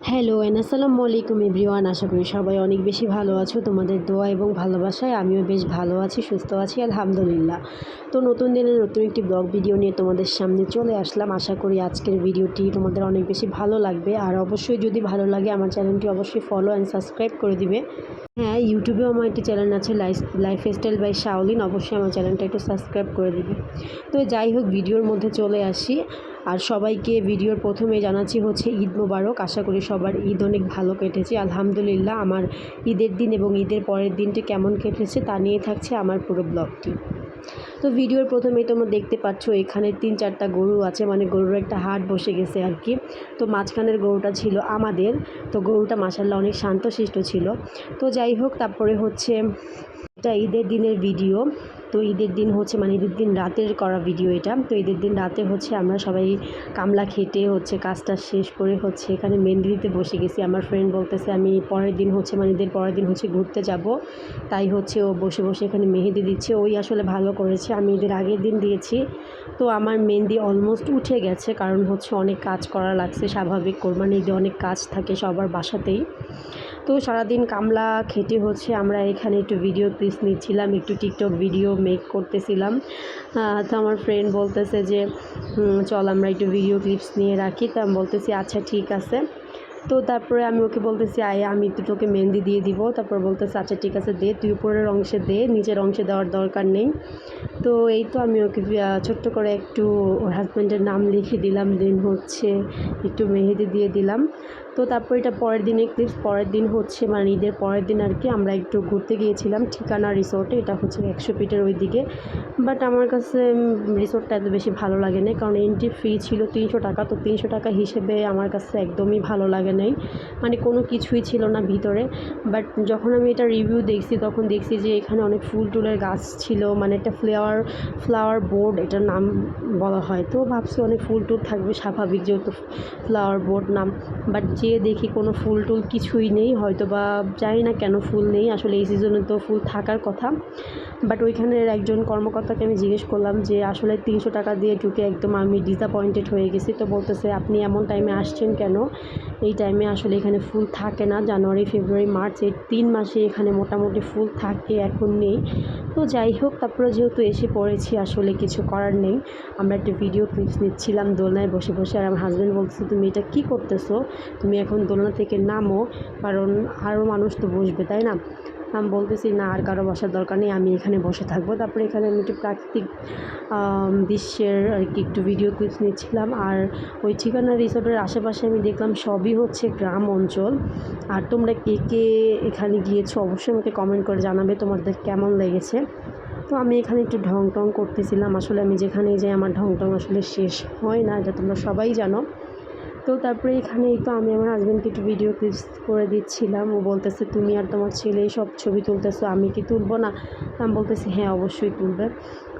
Hello আসসালামু আলাইকুম everyone আশা করি সবাই অনেক বেশি ভালো আছো। তোমাদের দোয়া এবং ভালোবাসায় আমিও বেশ ভালো আছি, সুস্থ আছি, আলহামদুলিল্লাহ। তো নতুন দিনের নতুন একটি ব্লগ ভিডিও নিয়ে তোমাদের সামনে চলে আসলাম। আশা করি আজকের ভিডিওটি তোমাদের অনেক বেশি ভালো লাগবে। আর অবশ্যই যদি ভালো লাগে, আমার চ্যানেলটি অবশ্যই ফলো অ্যান্ড সাবস্ক্রাইব করে দিবে। হ্যাঁ ইউটিউবেও আমার একটি চ্যানেল আছে life lifestyle by Shaolin অবশ্যই আমার চ্যানেলটা একটু সাবস্ক্রাইব করে দিবে। তো যাই হোক ভিডিওর মধ্যে চলে আসি। আর সবাইকে ভিডিওর প্রথমে জানাচ্ছি হচ্ছে ঈদ মোবারক। আশা করি সবার ঈদ অনেক ভালো কেটেছে। আলহামদুলিল্লাহ, আমার ঈদের দিন এবং ঈদের পরের দিনটি কেমন কেটেছে তা নিয়ে থাকছে আমার পুরো ব্লগটি। তো ভিডিওর প্রথমেই তোমরা দেখতে পাচ্ছ, এখানে তিন চারটা গরু আছে মানে গরুর একটা হাট বসে গেছে আর কি। তো মাঝখানের গরুটা ছিল আমাদের। তো গরুটা মাসাল্লাহ অনেক শান্তশিষ্ট ছিল। তো যাই হোক, তারপরে হচ্ছে এটা ঈদের দিনের ভিডিও। তো ঈদের দিন হচ্ছে মানে ঈদের দিন রাতের করা ভিডিও এটা। তো ঈদের দিন রাতে হচ্ছে আমরা সবাই কামলা খেটে হচ্ছে কাজটা শেষ করে হচ্ছে এখানে মেহেন্দি দিতে বসে গেছি। আমার ফ্রেন্ড বলতেছে, আমি পরের দিন হচ্ছে মানে ঈদের পরের দিন হচ্ছে ঘুরতে যাব। তাই হচ্ছে ও বসে বসে এখানে মেহেদি দিচ্ছে। ওই আসলে ভালো করেছে। আমি ঈদের আগের দিন দিয়েছি। তো আমার মেহেন্দি অলমোস্ট উঠে গেছে, কারণ হচ্ছে অনেক কাজ করা লাগছে, স্বাভাবিক কোরবানি ঈদে অনেক কাজ থাকে সবার বাসাতেই। তো সারাদিন কামলা খেটে হচ্ছে, আমরা এখানে একটু ভিডিও ক্লিপস নিচ্ছিলাম, একটু টিকটক ভিডিও মেক করতেছিলাম। তো আমার ফ্রেন্ড বলতেছে যে চল আমরা একটু ভিডিও ক্লিপস নিয়ে রাখি। তো আমি বলতেছি আচ্ছা ঠিক আছে। তো তারপরে আমি ওকে বলতেছি, আয়, আমি একটু তোকে মেহেন্দি দিয়ে দিব। তারপর বলতেছে আচ্ছা ঠিক আছে, দে, তুই উপরের অংশে দে, নিচের অংশে দেওয়ার দরকার নেই। তো এই তো আমি ওকে ছোট্ট করে একটু ওর হাজব্যান্ডের নাম লিখে দিলাম দেন হচ্ছে একটু মেহেদি দিয়ে দিলাম। তো তারপর এটা পরের দিনে ক্লিপস পরের দিন হচ্ছে মানে ঈদের পরের দিন আর কি আমরা একটু ঘুরতে গিয়েছিলাম, ঠিকানা রিসোর্টে এটা হচ্ছে একশো ফিটের ওই দিকে বাট আমার কাছে রিসোর্টটা এত বেশি ভালো লাগে না কারণ এন্ট্রি ফি ছিল তিনশো টাকা, তো তিনশো টাকা হিসেবে আমার কাছে একদমই ভালো লাগে নাই। মানে কোনো কিছুই ছিল না ভিতরে। বাট যখন আমি এটা রিভিউ দেখছি, তখন দেখছি যে এখানে অনেক ফুল টুলের গাছ ছিল মানে একটা ফ্লাওয়ার ফ্লাওয়ার ফ্লাওয়ার বোর্ড এটার নাম বলা হয়। তো ভাবছি অনেক ফুল টুল থাকবে স্বাভাবিক যেহেতু ফ্লাওয়ার বোর্ড নাম। বাট যেয়ে দেখি কোনো ফুল টুল কিছুই নেই হয়তো বা জানি না কেন ফুল নেই। আসলে এই সিজনে তো ফুল থাকার কথা। বাট ওইখানের একজন কর্মকর্তাকে আমি জিজ্ঞেস করলাম যে, আসলে তিনশো টাকা দিয়ে ঢুকে একদম আমি ডিসঅ্যাপয়েন্টেড হয়ে গেছি। তো বলতেছে, আপনি এমন টাইমে আসছেন কেন? এই টাইমে আসলে এখানে ফুল থাকে না। জানুয়ারি, ফেব্রুয়ারি, মার্চ, এই তিন মাসে এখানে মোটামুটি ফুল থাকে, এখন নেই। তো যাই হোক, তারপরে যেহেতু এসে পড়েছি, আসলে কিছু করার নেই। আমরা একটা ভিডিও ক্লিপস নিচ্ছিলাম দোলনায় বসে বসে, আর আমার হাজব্যান্ড বলছে, তুমি এটা কী করতেছো? তুমি এখন দোলনা থেকে নামো, কারণ আরও মানুষ তো বসবে, তাই না? আমি বলতেছি, না, আর কারও বসার দরকার নেই, আমি এখানে বসে থাকব। তারপরে এখানে আমি একটু প্রাকৃতিক দৃশ্যের আর কি একটু ভিডিও ক্লিপস নিচ্ছিলাম। আর ওই ঠিকানা রিসোর্টের আশেপাশে আমি দেখলাম সবই হচ্ছে গ্রাম অঞ্চল। আর তোমরা কে কে এখানে গিয়েছো অবশ্যই আমাকে কমেন্ট করে জানাবে তোমাদের কেমন লেগেছে। তো আমি এখানে একটু ঢং টং করতেছিলাম। আসলে আমি যেখানেই যাই আমার ঢং টং আসলে শেষ হয় না, এটা তোমরা সবাই জানো। তো তারপরে এখানে তো আমি আমার হাজব্যান্ডকে একটু ভিডিও ক্লিপস করে দিচ্ছিলাম। ও বলতেছে, তুমি আর তোমার ছেলে সব ছবি তুলতেছো, আমি কি তুলবো না? আমি বলতেছি হ্যাঁ অবশ্যই তুলবে।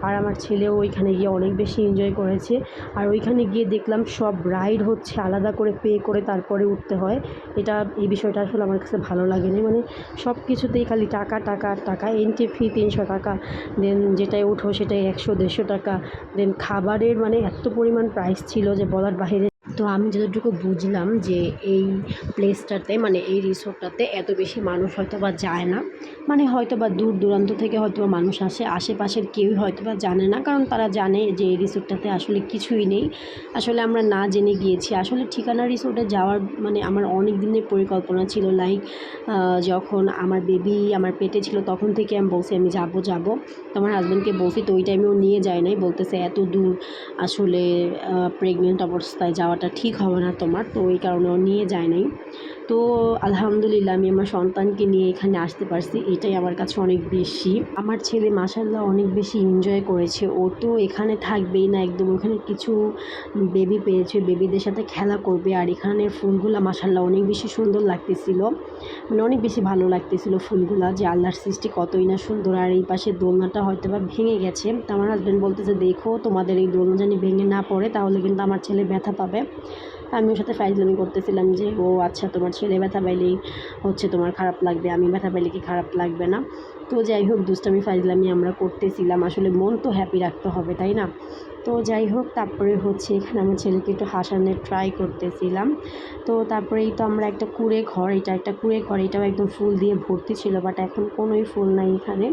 আর আমার ছেলেও ওইখানে গিয়ে অনেক বেশি এনজয় করেছে। আর ওইখানে গিয়ে দেখলাম, সব রাইড হচ্ছে, আলাদা করে পে করে তারপরে উঠতে হয়। এটা, এই বিষয়টা আসলে আমার কাছে ভালো লাগেনি। মানে সব কিছুতেই খালি টাকা টাকা টাকা এন্ট্রি ফি তিনশো টাকা দেন যেটাই উঠো সেটাই একশো, দেড়শো টাকা। দেন খাবারের মানে এত পরিমাণ প্রাইস ছিল যে বলার বাইরে তো আমি যতটুকু বুঝলাম যে এই প্লেসটাতে মানে এই রিসোর্টটাতে এত বেশি মানুষ হয়তো বা যায় না। মানে হয়তো বা দূর দূরান্ত থেকে হয়তো বা মানুষ আসে, আশেপাশের কেউই হয়তো বা জানে না, কারণ তারা জানে যে এই রিসোর্টটাতে আসলে কিছুই নেই। আসলে আমরা না জেনে গিয়েছি। আসলে ঠিকানা রিসোর্টে যাওয়ার মানে আমার অনেক দিনের পরিকল্পনা ছিল। লাইক যখন আমার বেবি আমার পেটে ছিল, তখন থেকে আমি বলছি, আমি যাব যাব। তো আমার হাজব্যান্ডকে বলছি, তো ওই টাইমেও নিয়ে যায় নাই। বলতেছে, এত দূর আসলে প্রেগনেন্ট অবস্থায় যাওয়াটা ঠিক হবে না তোমার তো ওই কারণে নিয়ে যায় নাই। তো আলহামদুলিল্লাহ আমি আমার সন্তানকে নিয়ে এখানে আসতে পারছি। এটাই আমার কাছে অনেক বেশি। আমার ছেলে মাসাল্লাহ অনেক বেশি এনজয় করেছে। ও তো এখানে থাকবেই না একদম। ওখানে কিছু বেবি পেয়েছে। বেবিদের সাথে খেলা করবে। আর এখানের ফুলগুলা মাসাল্লাহ অনেক বেশি সুন্দর লাগতেছিল। মানে অনেক বেশি ভালো লাগতেছিল ফুলগুলা যে আল্লাহর সৃষ্টি কতই না সুন্দর। আর এই পাশে দোলনাটা হয়তো বা ভেঙে গেছে। তো আমার হাজব্যান্ড বলতেছে, দেখো, তোমাদের এই দোলনা জানি ভেঙে না পড়ে, তাহলে কিন্তু আমার ছেলে ব্যথা পাবে। আমি ওর সাথে ফাইজলামি করতেছিলাম যে, ও আচ্ছা তোমার ছেলে ব্যথা পাইলেই হচ্ছে তোমার খারাপ লাগবে, আমি ব্যথা পাইলে কি খারাপ লাগবে না? তো যাই হোক, দুষ্টামি, ফাইজলামি আমরা করতেছিলাম। আসলে মন তো হ্যাপি রাখতে হবে, তাই না? তো যাই হোক, তারপরে হচ্ছে এখানে আমার ছেলেকে একটু হাসানোর ট্রাই করতেছিলাম। তো তারপরেই তো আমরা একটা কুড়ে ঘর, এটা একটা কুড়ে ঘর, এটাও একদম ফুল দিয়ে ভর্তি ছিল বাট এখন কোনোই ফুল নাই এখানে।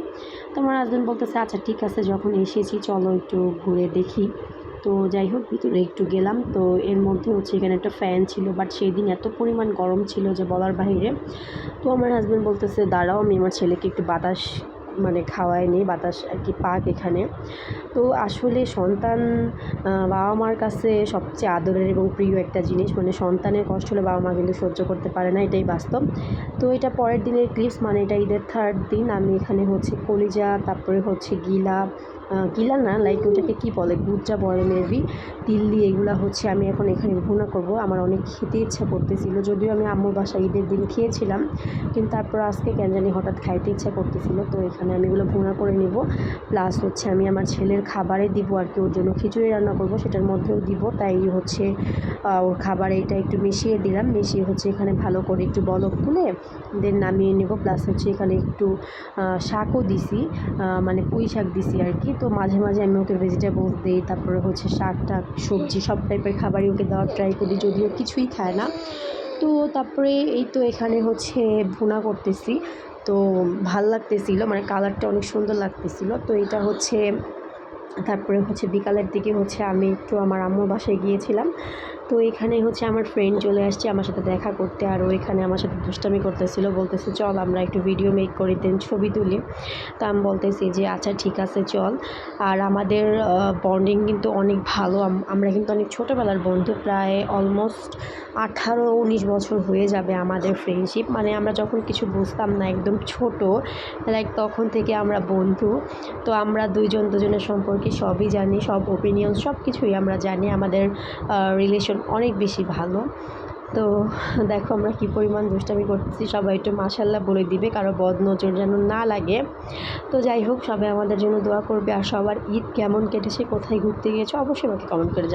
তো আমার হাজব্যান্ড বলতেছে আচ্ছা ঠিক আছে, যখন এসেছি, চলো একটু ঘুরে দেখি। তো যাই হোক, ভিতরে একটু গেলাম। তো এর মধ্যে হচ্ছে এখানে একটা ফ্যান ছিল বাট সেই দিন এত পরিমাণ গরম ছিল যে বলার বাইরে তো আমার হাজব্যান্ড বলতেছে, দাঁড়াও, আমি আমার ছেলেকে একটু বাতাস মানে খাওয়াই নিই বাতাস আর কি পাক এখানে। তো আসলে সন্তান বাবা মার কাছে সবচেয়ে আদরের এবং প্রিয় একটা জিনিস মানে সন্তানের কষ্ট হলে বাবা মা কিন্তু সহ্য করতে পারে না, এটাই বাস্তব। তো এটা পরের দিনের ক্লিপস মানে এটা ঈদের থার্ড দিন, আমি এখানে হচ্ছে কলিজা, তারপরে হচ্ছে গিলা গিলা না? লাইক ওটাকে কী বলে? গুজ্জা বলে মেবি তিল্লি এগুলো হচ্ছে আমি এখন এখানে ভুনা করব। আমার অনেক খেতে ইচ্ছা করতেছিল, যদিও আমি আম্মুর বাসা ঈদের দিন খেয়েছিলাম। কিন্তু তারপর আজকে কেন জানি হঠাৎ খাইতে ইচ্ছা করতেছিল, তো এখানে আমি এগুলো ভুনা করে নেব। প্লাস হচ্ছে আমি আমার ছেলের খাবারে দিব আর কি, ওর জন্য খিচুড়ি রান্না করব, সেটার মধ্যেও দিব। তাই হচ্ছে ওর খাবারে এটা একটু মিশিয়ে দিলাম। মিশিয়ে হচ্ছে এখানে ভালো করে একটু বলক তুলে দেন নামিয়ে নেব। প্লাস হচ্ছে এখানে একটু শাকও দিছি মানে পুঁই শাক দিছি আর কি। তো মাঝে মাঝে আমি ওকে ভেজিটেবল দিই, তারপরে হচ্ছে শাক টাক, সবজি সব টাইপের খাবারই ওকে দেওয়ার ট্রাই করি, যদিও কিছুই খায় না। তো তারপরে এই তো এখানে হচ্ছে ভুনা করতেছি। তো ভালো লাগতেছিল মানে কালারটা অনেক সুন্দর লাগতেছিল। তো এটা হচ্ছে, তারপরে হচ্ছে বিকালের দিকে হচ্ছে আমি একটু আমার আম্মুর বাসায় গিয়েছিলাম। তো এখানে হচ্ছে আমার ফ্রেন্ড চলে আসছে, আমার সাথে দেখা করতে। আর ও এখানে আমার সাথে দুষ্টামি করতেছিল, বলতেছে, চল, আমরা একটু ভিডিও মেক করি দেন, ছবি তুলি। তো আমি বলতেছি যে আচ্ছা ঠিক আছে, চল। আর আমাদের বন্ডিং কিন্তু অনেক ভালো। আমরা কিন্তু অনেক ছোটোবেলার বন্ধু, প্রায় অলমোস্ট আঠারো, উনিশ বছর হয়ে যাবে আমাদের ফ্রেন্ডশিপ মানে আমরা যখন কিছু বুঝতাম না, একদম ছোট লাইক তখন থেকে আমরা বন্ধু। তো আমরা দুইজন দুজনের সম্পর্কে সবই জানি, সব ওপিনিয়ন সব কিছুই আমরা জানি। আমাদের রিলেশন অনেক বেশি ভালো। তো দেখো আমরা কি পরিমাণ দুষ্টামি করতেছি, সবাই একটু মাসাল্লাহ বলে দিবে, কারও বদ নজর যেন না লাগে। তো যাই হোক, সবাই আমাদের জন্য দোয়া করবে, আর সবার ঈদ কেমন কেটেছে, কোথায় ঘুরতে গিয়েছে, অবশ্যই আমাকে কমেন্ট করে